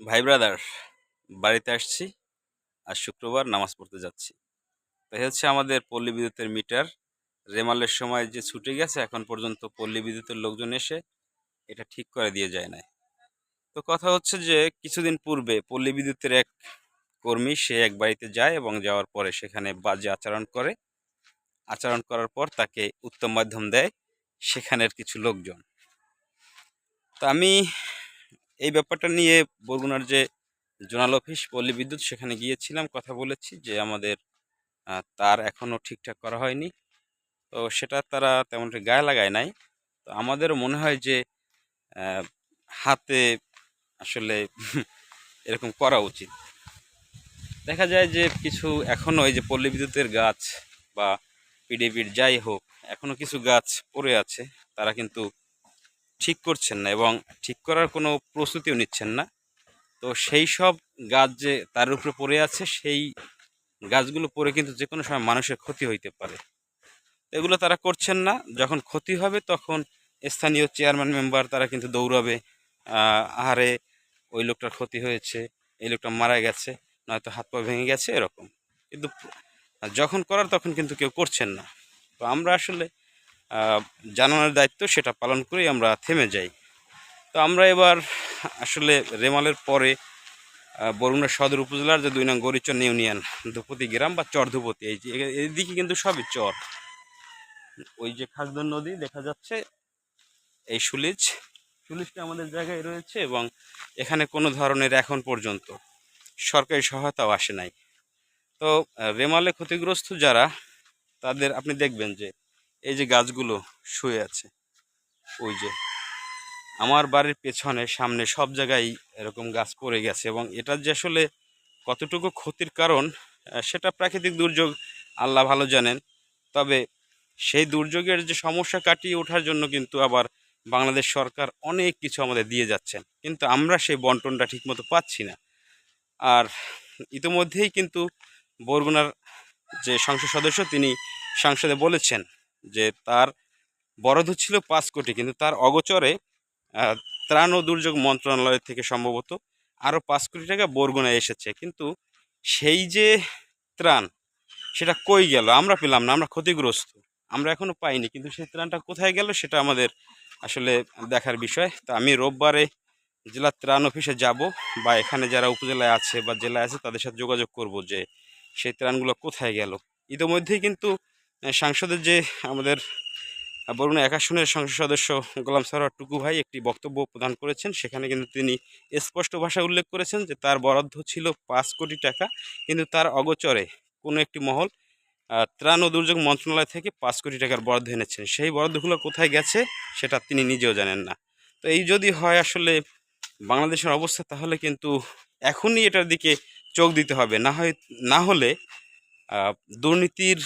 ভাই ব্রাদার বাড়িতে আসছি আর শুক্রবার নামাজ পড়তে যাচ্ছি। তাই হচ্ছে আমাদের পল্লী বিদ্যুতের মিটার রেমালের সময় যে ছুটে গেছে, এখন পর্যন্ত পল্লী বিদ্যুতের লোকজন এসে এটা ঠিক করে দিয়ে যায় না তো কথা হচ্ছে যে, কিছুদিন পূর্বে পল্লী বিদ্যুতের এক কর্মী সে এক বাড়িতে যায় এবং যাওয়ার পরে সেখানে বাজে আচরণ করে। আচরণ করার পর তাকে উত্তম মাধ্যম দেয় সেখানের কিছু লোকজন। তো আমি এই ব্যাপারটা নিয়ে বরগুনার যে জোনাল অফিস, পল্লী বিদ্যুৎ, সেখানে গিয়েছিলাম, কথা বলেছি যে আমাদের তার এখনও ঠিকঠাক করা হয়নি। তো সেটা তারা তেমন গায়ে লাগায় নাই। তো আমাদেরও মনে হয় যে হাতে আসলে এরকম করা উচিত। দেখা যায় যে কিছু এখনও এই যে পল্লী বিদ্যুতের গাছ বা পিডিবির যাই হোক এখনও কিছু গাছ পড়ে আছে। তারা কিন্তু ঠিক করছেন না এবং ঠিক করার কোনো প্রস্তুতিও নিচ্ছেন না। তো সেই সব গাছ যে তার উপরে পড়ে আছে, সেই গাছগুলো পড়ে কিন্তু যে কোনো সময় মানুষের ক্ষতি হইতে পারে। এগুলো তারা করছেন না। যখন ক্ষতি হবে তখন স্থানীয় চেয়ারম্যান মেম্বার তারা কিন্তু দৌড়াবে আহারে ওই লোকটার ক্ষতি হয়েছে, এই লোকটা মারা গেছে, নয়তো হাত পা ভেঙে গেছে, এরকম। কিন্তু যখন করার তখন কিন্তু কেউ করছেন না। তো আমরা আসলে জানানোর দায়িত্ব সেটা পালন করেই আমরা থেমে যাই। তো আমরা এবার আসলে রেমালের পরে বরগুনা সদর উপজেলার যে দুই নং গরিচর ইউনিয়ন ধুপতি গ্রাম বা চর ধুপতি এই যে এ- এইদিকে কিন্তু সবই চর। ওই যে খাগদন নদী দেখা যাচ্ছে, এই সুলিজ, সুলিজটা আমাদের জায়গায় রয়েছে এবং এখানে কোনো ধরনের এখন পর্যন্ত সরকারি সহায়তাও আসে নাই। তো রেমালে ক্ষতিগ্রস্ত যারা, তাদের আপনি দেখবেন যে এই যে গাছগুলো শুয়ে আছে, ওই যে। আমার বাড়ির পেছনে, সামনে সব জায়গায় এরকম গাছ পড়ে গেছে এবং এটা যে আসলে কতটুকু ক্ষতির কারণ সেটা প্রাকৃতিক দুর্যোগ আল্লাহ ভালো জানেন। তবে সেই দুর্যোগের যে সমস্যা কাটিয়ে ওঠার জন্য কিন্তু আবার বাংলাদেশ সরকার অনেক কিছু আমাদের দিয়ে যাচ্ছেন। কিন্তু আমরা সেই বন্টনটা ঠিকমতো পাচ্ছি না। আর ইতিমধ্যেই কিন্তু বরগুনার যে সংসদ সদস্য, তিনি সংসদে বলেছেন যে তার বরাদ্দ ছিল পাঁচ কোটি, কিন্তু তার অগোচরে ত্রাণ ও দুর্যোগ মন্ত্রণালয় থেকে সম্ভবত আরও পাঁচ কোটি টাকা বরগুনায় এসেছে। কিন্তু সেই যে ত্রাণ, সেটা কই গেল? আমরা পেলাম না, আমরা ক্ষতিগ্রস্ত, আমরা এখনও পাইনি, কিন্তু সেই ত্রাণটা কোথায় গেল সেটা আমাদের আসলে দেখার বিষয়। তো আমি রোববারে জেলা ত্রাণ অফিসে যাব বা এখানে যারা উপজেলায় আছে বা জেলায় আছে তাদের সাথে যোগাযোগ করব যে সেই ত্রাণগুলো কোথায় গেল। ইতিমধ্যেই কিন্তু সাংসদের যে আমাদের বরুণা এক আসনের সংসদ সদস্য গোলাম সরোয়ার টুকু ভাই একটি বক্তব্য প্রদান করেছেন। সেখানে কিন্তু তিনি স্পষ্ট ভাষায় উল্লেখ করেছেন যে তার বরাদ্দ ছিল পাঁচ কোটি টাকা, কিন্তু তার অগোচরে কোনো একটি মহল ত্রাণ ও দুর্যোগ মন্ত্রণালয় থেকে পাঁচ কোটি টাকার বরাদ্দ এনেছেন। সেই বরাদ্দগুলো কোথায় গেছে সেটা তিনি নিজেও জানেন না। তো এই যদি হয় আসলে বাংলাদেশের অবস্থা, তাহলে কিন্তু এখনই এটার দিকে চোখ দিতে হবে। না হয়, না হলে দুর্নীতির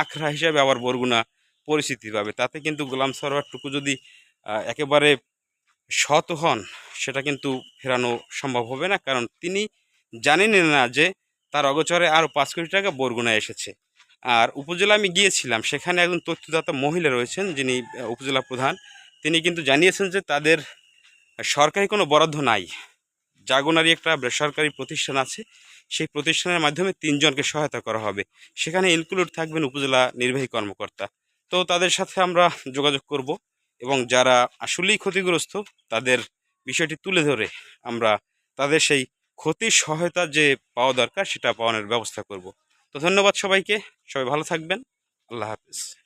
আখড়া হিসাবে আবার বরগুনা পরিস্থিতি পাবে। তাতে কিন্তু গোলাম সরোয়ারটুকু যদি একেবারে সৎ হন, সেটা কিন্তু ফেরানো সম্ভব হবে না। কারণ তিনি জানেন না যে তার অগোচরে আরও পাঁচ কোটি টাকা বরগুনায় এসেছে। আর উপজেলা আমি গিয়েছিলাম, সেখানে একজন তথ্যদাতা মহিলা রয়েছেন, যিনি উপজেলা প্রধান। তিনি কিন্তু জানিয়েছেন যে তাদের সরকারি কোনো বরাদ্দ নাই। জাগোনারি একটা বেসরকারি প্রতিষ্ঠান আছে। সেই প্রতিষ্ঠানের মাধ্যমে তিনজনকে সহায়তা করা হবে। সেখানে ইনক্লুড থাকবেন উপজেলা নির্বাহী কর্মকর্তা। তো তাদের সাথে আমরা যোগাযোগ করব এবং যারা আসলেই ক্ষতিগ্রস্ত, তাদের বিষয়টি তুলে ধরে আমরা তাদের সেই ক্ষতির সহায়তা যে পাওয়া দরকার, সেটা পাওয়ানোর ব্যবস্থা করব। তো ধন্যবাদ সবাইকে। সবাই ভালো থাকবেন। আল্লাহ হাফিজ।